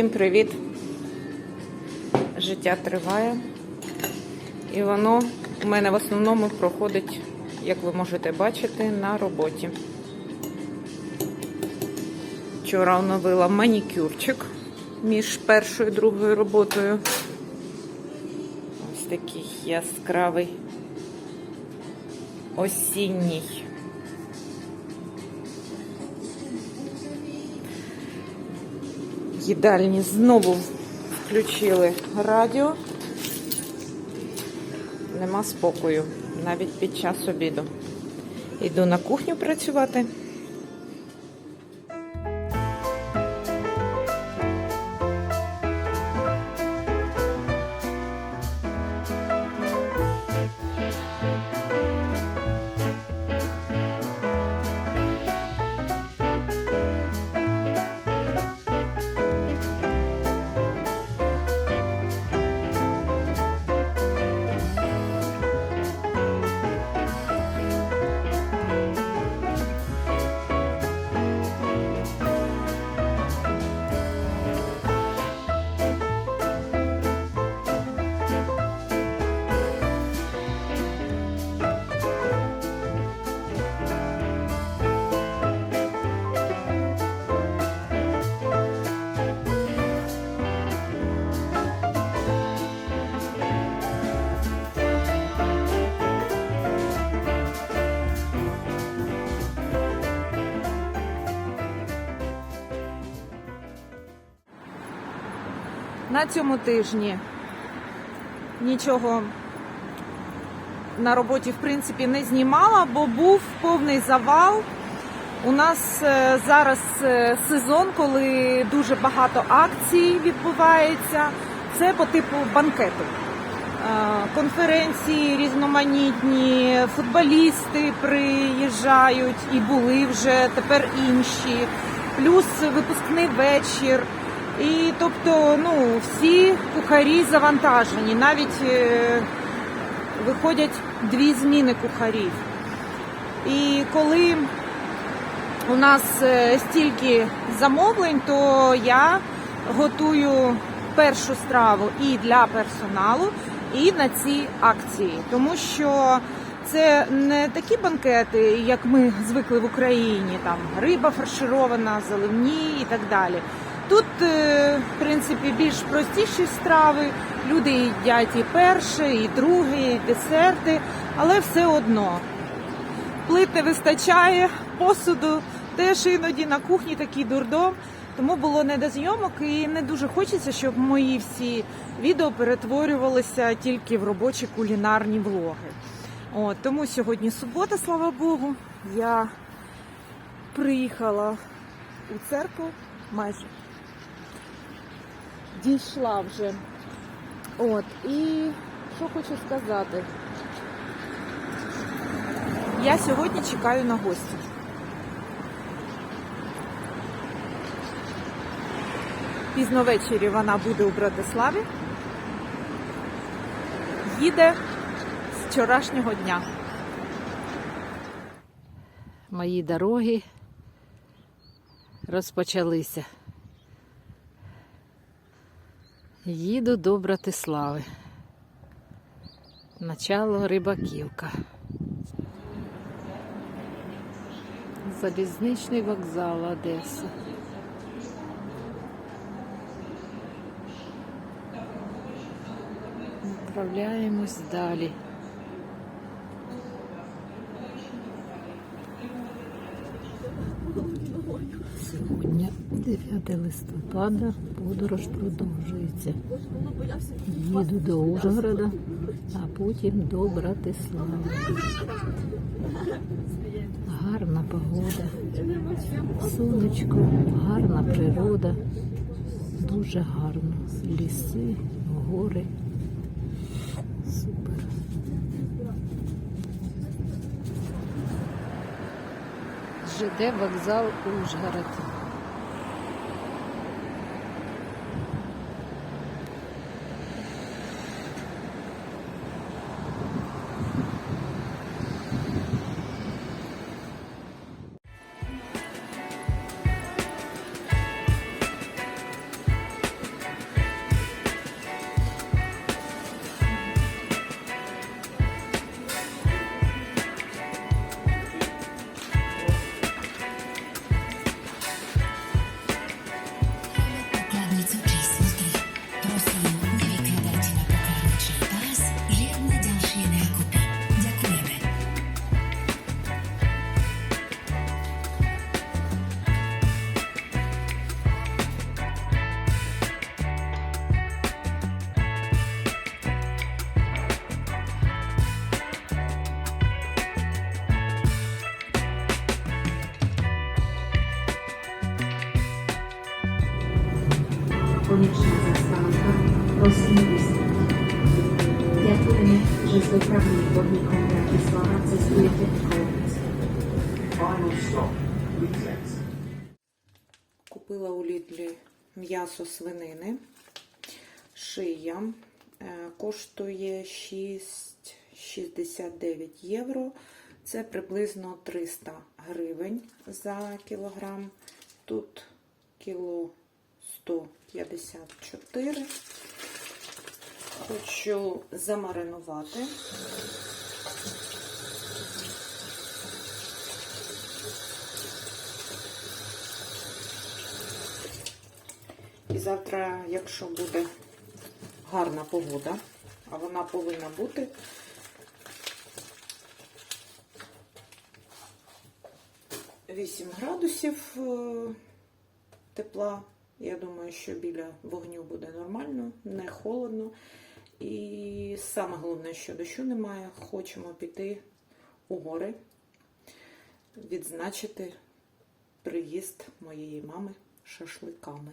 Всім привіт! Життя триває. І воно у мене в основному проходить, як ви можете бачити, на роботі. Вчора оновила манікюрчик між першою і другою роботою. Ось такий яскравий осінній. Їдальні знову включили радіо. Нема спокою навіть під час обіду. Йду на кухню працювати. На цьому тижні нічого на роботі, в принципі, не знімала, бо був повний завал. У нас е, зараз е, сезон, коли дуже багато акцій відбувається. Це по типу банкету. Е, Конференції різноманітні, футболісти приїжджають і були вже тепер інші, плюс випускний вечір. І тобто, ну, всі кухарі завантажені. Навіть е, виходять дві зміни кухарів. І коли у нас е, стільки замовлень, то я готую першу страву і для персоналу, і на ці акції, тому що це не такі банкети, як ми звикли в Україні, там риба фарширована, заливні і так далі. Тут, е, в принципі, більш простіші страви. Люди їдять і перше, і друге, і десерти, але все одно плит не вистачає, посуду теж іноді на кухні такий дурдом. Тому було не до зйомок і не дуже хочеться, щоб мої всі відео перетворювалися тільки в робочі кулінарні влоги. От, тому сьогодні субота, слава Богу, я приїхала у церкву майже дійшла вже. От, і що хочу сказати. Я сьогодні чекаю на гостів. Пізно ввечері вона буде у Братиславі. Їде з вчорашнього дня. Мої дороги розпочалися. Їду до Братислави. Начало Рибаківка. Залізничний вокзал Одеса. Відправляємось далі. Сьогодні 9 листопада, подорож продовжується. Їду до Ужгорода, а потім до Братислави. Гарна погода, сонечко, гарна природа, дуже гарно. Ліси, гори. Супер. ЖД вокзал Ужгород. Повічна заставка розсмілися. Дякуємо, що заправили водником Братислава за світі Ковець. Купила у Лідлі м'ясо свинини, шия. Е, коштує 6,69 євро. Це приблизно 300 гривень за кілограм. Тут кіло 154. Хочу замаринувати. І завтра, якщо буде гарна погода, а вона повинна бути, Вісім градусів е, тепла. Я думаю, що біля вогню буде нормально, не холодно. І саме головне, що дощу немає, хочемо піти у гори, відзначити приїзд моєї мами шашликами.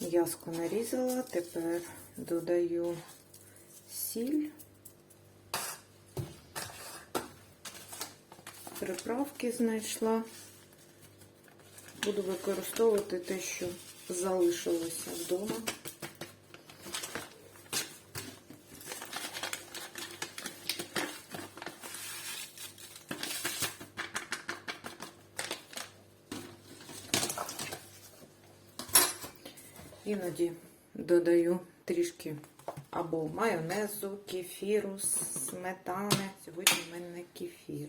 М'язко нарізала, тепер додаю сіль, приправки знайшла. Буду використовувати те, що залишилося вдома. Іноді додаю трішки або майонезу, кефіру, сметани. Сьогодні в мене кефір.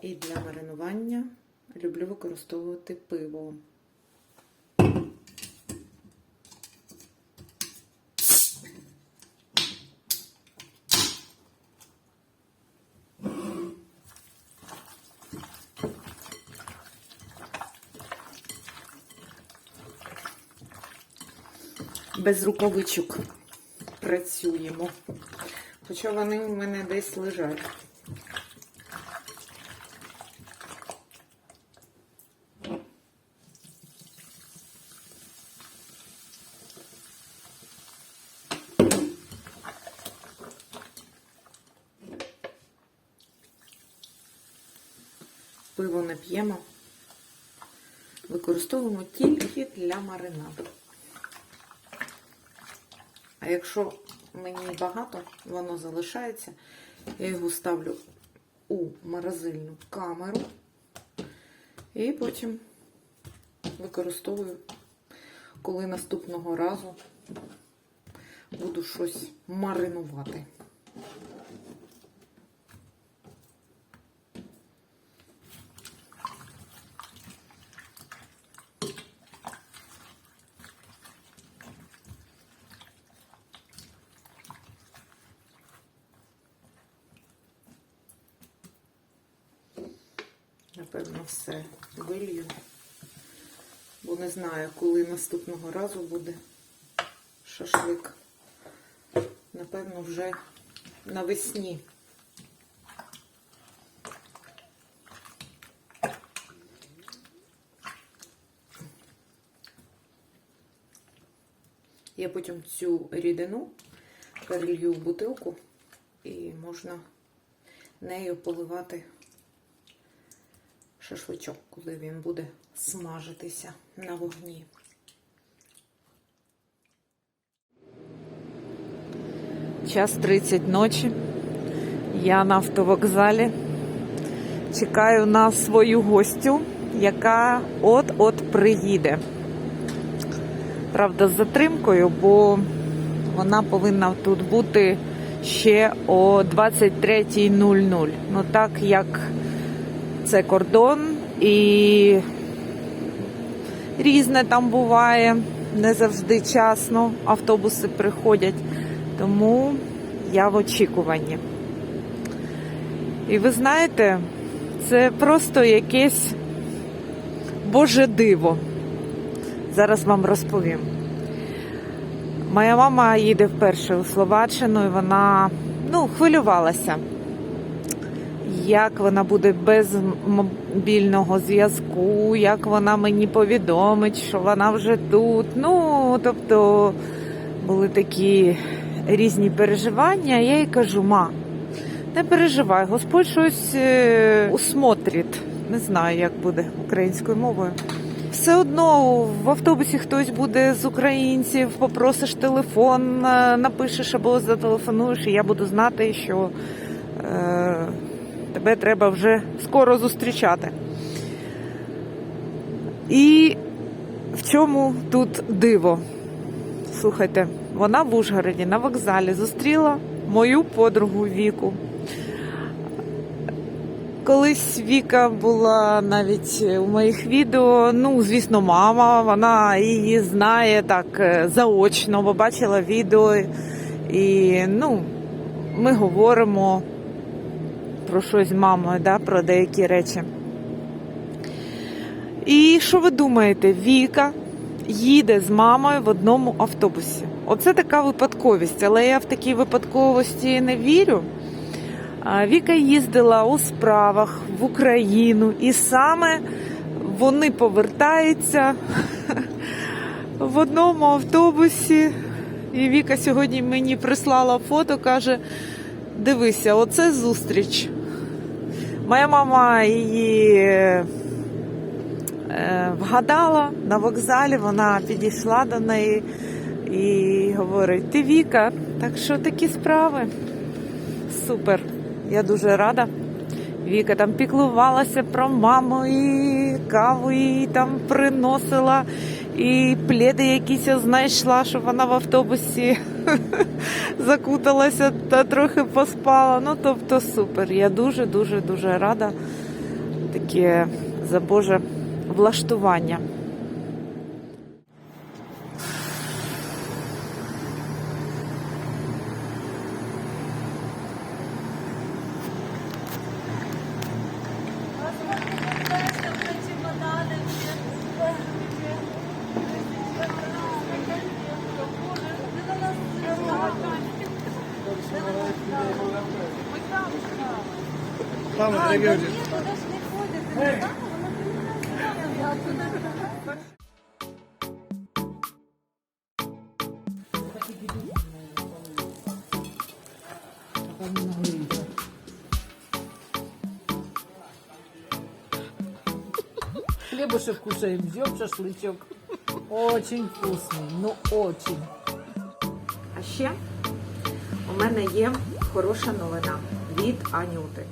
І для маринування люблю використовувати пиво. Без рукавичок працюємо. Хоча вони у мене десь лежать. Пиво не п'ємо. Використовуємо тільки для маринаду. Якщо мені багато, воно залишається, я його ставлю у морозильну камеру і потім використовую, коли наступного разу буду щось маринувати. Напевно, все вилью, бо не знаю, коли наступного разу буде шашлик. Напевно, вже навесні. Я потім цю рідину перелью в бутилку і можна нею поливати шашличок, коли він буде смажитися на вогні. Час 30 ночі. Я на автовокзалі. Чекаю на свою гостю. яка от-от приїде. Правда, з затримкою, бо вона повинна тут бути ще о 23.00. Ну так як це кордон і різне там буває, не завжди часно автобуси приходять, тому я в очікуванні. І ви знаєте, це просто якесь Боже диво. Зараз вам розповім. Моя мама їде вперше у Словаччину, і вона ну, хвилювалася, як вона буде без мобільного зв'язку, як вона мені повідомить, що вона вже тут. Ну, тобто були такі різні переживання. Я їй кажу, ма, не переживай, Господь щось е, усмотрить. Не знаю, як буде українською мовою. Все одно в автобусі хтось буде з українців, попросиш телефон, е, напишеш або зателефонуєш, і я буду знати, що е, тебе треба вже скоро зустрічати. І в чому тут диво? Слухайте, вона в Ужгороді на вокзалі зустріла мою подругу Віку. Колись Віка була навіть у моїх відео. Ну, звісно, мама, вона її знає так е, заочно, бо бачила відео. І ну, ми говоримо про щось з мамою, да, про деякі речі. І що ви думаєте? Віка їде з мамою в одному автобусі. Оце така випадковість, але я в такій випадковості не вірю. Віка їздила у справах в Україну, і саме вони повертаються в одному автобусі. І Віка сьогодні мені прислала фото, каже: дивися, оце зустріч. Моя мама її е, вгадала на вокзалі, вона підійшла до неї і говорить: Ти Віка, так що такі справи? Супер. Я дуже рада. Віка там піклувалася про маму, і каву їй там приносила, і пледи якісь знайшла, щоб вона в автобусі закуталася та трохи поспала. Ну, тобто супер. Я дуже, дуже, дуже рада. Таке за Боже влаштування. Хлебушек кушаем, ждем шашлычок. Очень вкусный, ну очень. А ще у мене є хороша новина від Анюти.